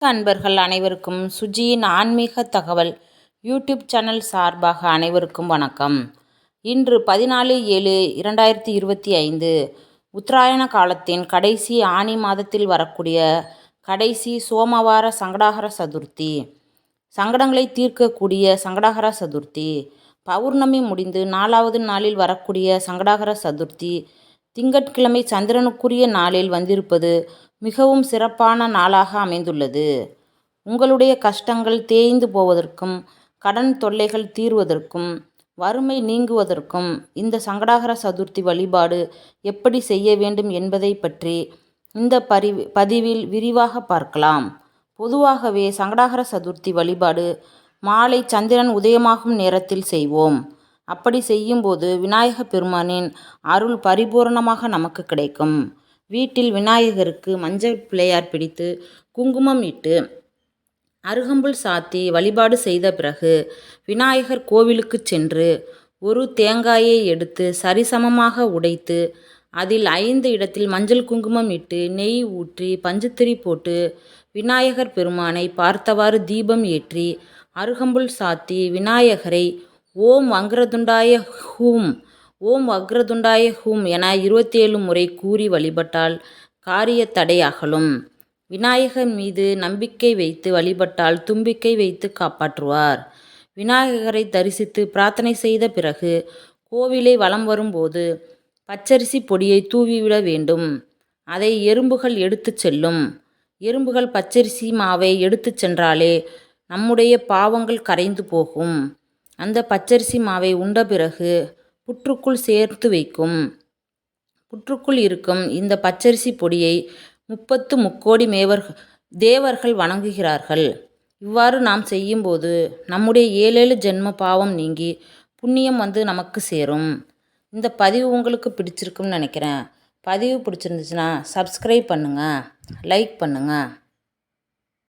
அன்பர்கள் அனைவருக்கும் சுஜியின் ஆன்மீக தகவல் யூடியூப் சேனல் சார்பாக அனைவருக்கும் வணக்கம். இன்று பதினாலு ஏழு இரண்டாயிரத்தி இருபத்தி ஐந்து உத்தராயண காலத்தின் கடைசி ஆனி மாதத்தில் வரக்கூடிய கடைசி சோமவார சங்கடாகர சதுர்த்தி. சங்கடங்களை தீர்க்கக்கூடிய சங்கடாகர சதுர்த்தி. பௌர்ணமி முடிந்து நாலாவது நாளில் வரக்கூடிய சங்கடாகர சதுர்த்தி. திங்கட்கிழமை சந்திரனுக்குரிய நாளில் வந்திருப்பது மிகவும் சிறப்பான நாளாக அமைந்துள்ளது. உங்களுடைய கஷ்டங்கள் தேய்ந்து போவதற்கும் கடன் தொல்லைகள் தீர்வதற்கும் வறுமை நீங்குவதற்கும் இந்த சங்கடாகர சதுர்த்தி வழிபாடு எப்படி செய்ய வேண்டும் என்பதை பற்றி இந்த பரி பதிவில் விரிவாக பார்க்கலாம். பொதுவாகவே சங்கடாகர சதுர்த்தி வழிபாடு மாலை சந்திரன் உதயமாகும் நேரத்தில் செய்வோம். அப்படி செய்யும்போது விநாயக பெருமானின் அருள் பரிபூரணமாக நமக்கு கிடைக்கும். வீட்டில் விநாயகருக்கு மஞ்சள் பிள்ளையார் பிடித்து குங்குமம் இட்டு அருகம்புல் சாத்தி வழிபாடு செய்த பிறகு விநாயகர் கோவிலுக்கு சென்று ஒரு தேங்காயை எடுத்து சரிசமமாக உடைத்து அதில் ஐந்து இடத்தில் மஞ்சள் குங்குமம் இட்டு நெய் ஊற்றி பஞ்சுத்திரி போட்டு விநாயகர் பெருமானை பார்த்தவாறு தீபம் ஏற்றி அருகம்புல் சாத்தி விநாயகரை ஓம் வங்கரதுண்டாய ஹூம் ஓம் வக்ரதுண்டாய ஹூம் என இருபத்தேழு முறை கூறி வழிபட்டால் காரிய தடை அகலும். விநாயகர் மீது நம்பிக்கை வைத்து வழிபட்டால் தும்பிக்கை வைத்து காப்பாற்றுவார். விநாயகரை தரிசித்து பிரார்த்தனை செய்த பிறகு கோவிலை வலம் வரும்போது பச்சரிசி பொடியை தூவிவிட வேண்டும். அதை எறும்புகள் எடுத்துச் செல்லும். எறும்புகள் பச்சரிசி மாவை எடுத்துச் சென்றாலே நம்முடைய பாவங்கள் கரைந்து போகும். அந்த பச்சரிசி மாவை உண்ட பிறகு புற்றுக்குள் சேர்த்து வைக்கும். புற்றுக்குள் இருக்கும் இந்த பச்சரிசி பொடியை முப்பத்து முக்கோடி மேவர் தேவர்கள் வணங்குகிறார்கள். இவ்வாறு நாம் செய்யும்போது நம்முடைய ஏழேழு ஜென்ம பாவம் நீங்கி புண்ணியம் வந்து நமக்கு சேரும். இந்த பதிவு உங்களுக்கு பிடிச்சிருக்கும்னு நினைக்கிறேன். பதிவு பிடிச்சிருந்துச்சுன்னா சப்ஸ்கிரைப் பண்ணுங்கள் லைக் பண்ணுங்கள்